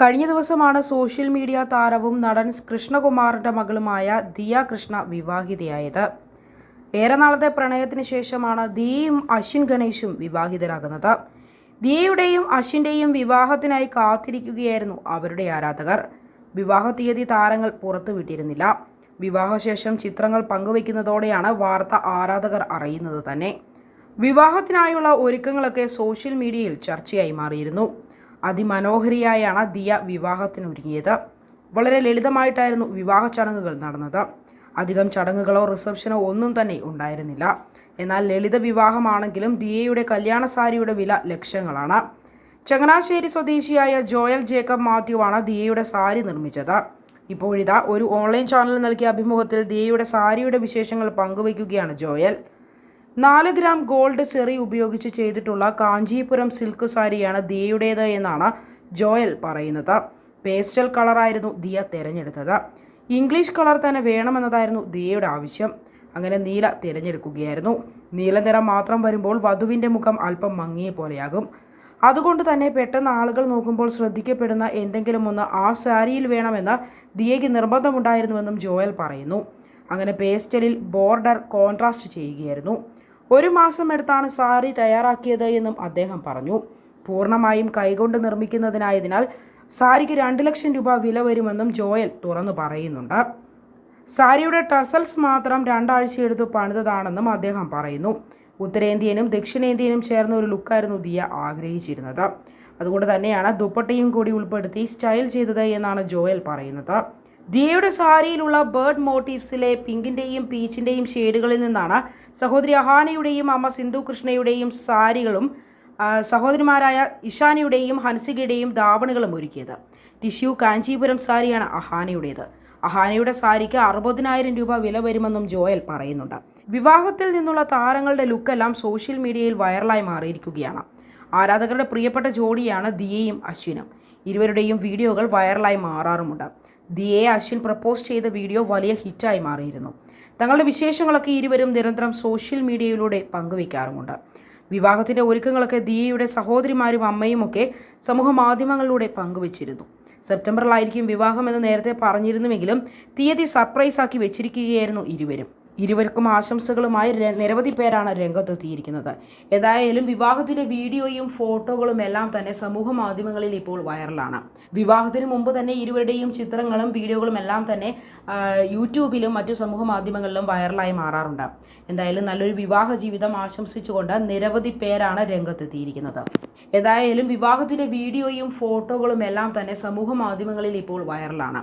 കഴിഞ്ഞ ദിവസമാണ് social media താരവും നടൻ കൃഷ്ണകുമാറിന്റെ മകളുമായ ദിയ കൃഷ്ണ വിവാഹിതയായത്. ഏറെ നാളത്തെ പ്രണയത്തിന് ശേഷമാണ് ദിയയും അശ്വിൻ ഗണേഷും വിവാഹിതരാകുന്നത്. ദിയയുടെയും അശ്വിന്റെയും വിവാഹത്തിനായി കാത്തിരിക്കുകയായിരുന്നു അവരുടെ ആരാധകർ. വിവാഹ തീയതി താരങ്ങൾ പുറത്തുവിട്ടിരുന്നില്ല. വിവാഹശേഷം ചിത്രങ്ങൾ പങ്കുവയ്ക്കുന്നതോടെയാണ് വാർത്ത ആരാധകർ അറിയുന്നത് തന്നെ. വിവാഹത്തിനായുള്ള ഒരുക്കങ്ങളൊക്കെ സോഷ്യൽ മീഡിയയിൽ ചർച്ചയായി മാറിയിരുന്നു. അതിമനോഹരിയായാണ് ദിയ വിവാഹത്തിനൊരുങ്ങിയത്. വളരെ ലളിതമായിട്ടായിരുന്നു വിവാഹ ചടങ്ങുകൾ നടന്നത്. അധികം ചടങ്ങുകളോ റിസപ്ഷനോ ഒന്നും തന്നെ ഉണ്ടായിരുന്നില്ല. എന്നാൽ ലളിത വിവാഹമാണെങ്കിലും ദിയയുടെ കല്യാണ സാരിയുടെ വില ലക്ഷങ്ങളാണ്. ചങ്ങനാശ്ശേരി സ്വദേശിയായ ജോയൽ ജേക്കബ് മാത്യുവാണ് ദിയയുടെ സാരി നിർമ്മിച്ചത്. ഇപ്പോഴിതാ ഒരു ഓൺലൈൻ ചാനൽ നൽകിയ അഭിമുഖത്തിൽ ദിയയുടെ സാരിയുടെ വിശേഷങ്ങൾ പങ്കുവയ്ക്കുകയാണ് ജോയൽ. നാല് ഗ്രാം ഗോൾഡ് സെറി ഉപയോഗിച്ച് ചെയ്തിട്ടുള്ള കാഞ്ചീപുരം സിൽക്ക് സാരിയാണ് ദിയയുടേത് എന്നാണ് ജോയൽ പറയുന്നത്. പേസ്റ്റൽ കളറായിരുന്നു ദിയ തിരഞ്ഞെടുത്തത്. ഇംഗ്ലീഷ് കളർ തന്നെ വേണമെന്നതായിരുന്നു ദിയയുടെ ആവശ്യം. അങ്ങനെ നീല തിരഞ്ഞെടുക്കുകയായിരുന്നു. നീല നിറം മാത്രം വരുമ്പോൾ വധുവിന്റെ മുഖം അല്പം മങ്ങിയ പോലെയാകും. അതുകൊണ്ട് തന്നെ പെട്ടെന്ന് ആളുകൾ നോക്കുമ്പോൾ ശ്രദ്ധിക്കപ്പെടുന്ന എന്തെങ്കിലും ഒന്ന് ആ സാരിയിൽ വേണമെന്ന് ദിയയ്ക്ക് നിർബന്ധമുണ്ടായിരുന്നുവെന്നും ജോയൽ പറയുന്നു. അങ്ങനെ പേസ്റ്റലിൽ ബോർഡർ കോൺട്രാസ്റ്റ് ചെയ്യുകയായിരുന്നു. ഒരു മാസം എടുത്താണ് സാരി തയ്യാറാക്കിയത് എന്നും അദ്ദേഹം പറഞ്ഞു. പൂർണമായും കൈകൊണ്ട് നിർമ്മിക്കുന്നതിനായതിനാൽ സാരിക്ക് രണ്ട് ലക്ഷം രൂപ വില വരുമെന്നും ജോയൽ തുറന്നു പറയുന്നുണ്ട്. സാരിയുടെ ടസൽസ് മാത്രം രണ്ടാഴ്ച എടുത്ത് പണിതതാണെന്നും അദ്ദേഹം പറയുന്നു. ഉത്തരേന്ത്യനും ദക്ഷിണേന്ത്യനും ചേർന്ന ഒരു ലുക്കായിരുന്നു ദിയ ആഗ്രഹിച്ചിരുന്നത്. അതുകൊണ്ട് തന്നെയാണ് ദുപ്പട്ടയും കൂടി ഉൾപ്പെടുത്തി സ്റ്റൈൽ ചെയ്തത് എന്നാണ് ജോയൽ പറയുന്നത്. ദിയയുടെ സാരിയിലുള്ള ബേർഡ് മോട്ടീവ്സിലെ പിങ്കിന്റെയും പീച്ചിന്റെയും ഷെയ്ഡുകളിൽ നിന്നാണ് സഹോദരി അഹാനയുടെയും അമ്മ സിന്ധു കൃഷ്ണയുടെയും സാരികളും സഹോദരിമാരായ ഇഷാനയുടെയും ഹൻസികയുടെയും ധാവണകളും ഒരുക്കിയത്. ടിഷ്യു കാഞ്ചീപുരം സാരിയാണ് അഹാനയുടേത്. അഹാനയുടെ സാരിക്ക് അറുപതിനായിരം രൂപ വില വരുമെന്നും ജോയൽ പറയുന്നുണ്ട്. വിവാഹത്തിൽ നിന്നുള്ള താരങ്ങളുടെ ലുക്കെല്ലാം സോഷ്യൽ മീഡിയയിൽ വൈറലായി മാറിയിരിക്കുകയാണ്. ആരാധകരുടെ പ്രിയപ്പെട്ട ജോഡിയാണ് ദിയയും അശ്വിനും. ഇരുവരുടെയും വീഡിയോകൾ വൈറലായി മാറാറുമുണ്ട്. ദിയയെ അശ്വിൻ പ്രപ്പോസ് ചെയ്ത വീഡിയോ വലിയ ഹിറ്റായി മാറിയിരുന്നു. തങ്ങളുടെ വിശേഷങ്ങളൊക്കെ ഇരുവരും നിരന്തരം സോഷ്യൽ മീഡിയയിലൂടെ പങ്കുവയ്ക്കാറുമുണ്ട്. വിവാഹത്തിന്റെ ഒരുക്കങ്ങളൊക്കെ ദിയയുടെ സഹോദരിമാരും അമ്മയും ഒക്കെ സമൂഹ മാധ്യമങ്ങളിലൂടെ പങ്കുവച്ചിരുന്നു. സെപ്റ്റംബറിലായിരിക്കും വിവാഹമെന്ന് നേരത്തെ പറഞ്ഞിരുന്നുവെങ്കിലും തീയതി സർപ്രൈസ് ആക്കി വെച്ചിരിക്കുകയായിരുന്നു ഇരുവരും. ഇരുവർക്കും ആശംസകളുമായി നിരവധി പേരാണ് രംഗത്തെത്തിയിരിക്കുന്നത്. ഏതായാലും വിവാഹത്തിന്റെ വീഡിയോയും ഫോട്ടോകളും എല്ലാം തന്നെ സമൂഹ മാധ്യമങ്ങളിൽ ഇപ്പോൾ വൈറലാണ്. വിവാഹത്തിന് മുമ്പ് തന്നെ ഇരുവരുടെയും ചിത്രങ്ങളും വീഡിയോകളും എല്ലാം തന്നെ യൂട്യൂബിലും മറ്റു സമൂഹ മാധ്യമങ്ങളിലും വൈറലായി മാറാറുണ്ട്. എന്തായാലും നല്ലൊരു വിവാഹ ജീവിതം ആശംസിച്ചുകൊണ്ട് നിരവധി പേരാണ് രംഗത്തെത്തിയിരിക്കുന്നത്. ഏതായാലും വിവാഹത്തിന്റെ വീഡിയോയും ഫോട്ടോകളും എല്ലാം തന്നെ സമൂഹ മാധ്യമങ്ങളിൽ ഇപ്പോൾ വൈറലാണ്.